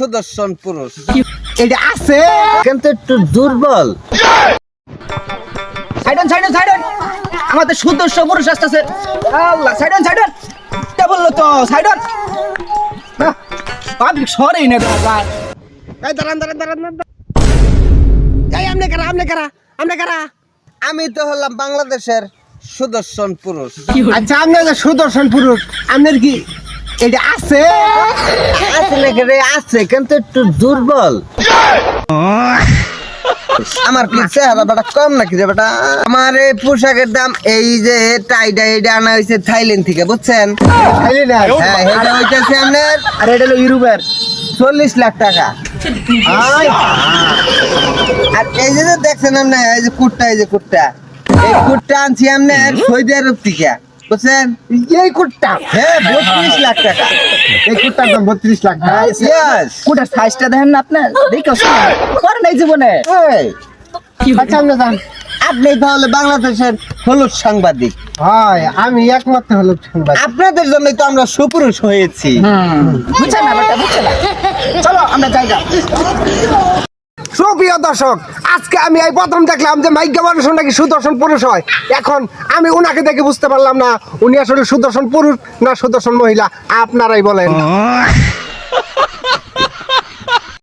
সুদর্শন পুরুষ। এটা আছে। কিন্তু একটু দুর্বল। সাইডন সাইডন সাইডন আমাদের সুদর্শ পুরুষ আসতেছে। আল্লাহ সাইডন সাইডন কে বলল তো? সাইডন পাবলিক সরেই না দাদা। এই দাঁড়ান দাঁড়ান দাঁড়ান দাঁড়ান। এই আমনে কারা আমনে কারা আমনে কারা? আমি তো হলাম বাংলাদেশের সুদর্শন পুরুষ। আচ্ছা আপনার সুদর্শন পুরুষ। আপনার কি এটা আছে? রে? আছে কিন্তু একটু দুর্বল। আমার কি চেহারা বেটা কম নাকি রে বেটা? আমার এই পোশাকের দাম এই যে টাইডা এইটা আনা হয়েছে থাইল্যান্ড থেকে বুঝছেন? হ্যাঁ এটা হইতেছে আপনার আর এটা হলো ইউরোপের। চল্লিশ লাখ টাকা। আর এই যে দেখছেন আপনি এই যে কুটটা এই যে কুটটা এই কুটটা আনছি আপনার সৌদি আরব থেকে। বুঝছেন এই কুটটা হ্যাঁ বত্রিশ লাখ টাকা। এই কুটটার দাম বত্রিশ লাখ Yes. কুটার সাইজটা দেখেন না আপনার? দেখো করে নাই জীবনে। এই, আচ্ছা আপনি যান। আপনি তাহলে বাংলাদেশের হলুদ সাংবাদিক। হয় আমি একমাত্র হলো সংবাদ আপনাদের জন্যই তো আমরা সুপুরুষ হয়েছি। বুঝছে না বেটা বুঝছে না চলো আমরা জায়গা সুপ্রিয় দর্শক, আজকে আমি এই প্রথম দেখলাম যে মাইক মানুষ নাকি সুদর্শন পুরুষ হয়। এখন আমি উনাকে দেখে বুঝতে পারলাম না, উনি আসলে সুদর্শন পুরুষ না সুদর্শন মহিলা। আপনারাই বলেন।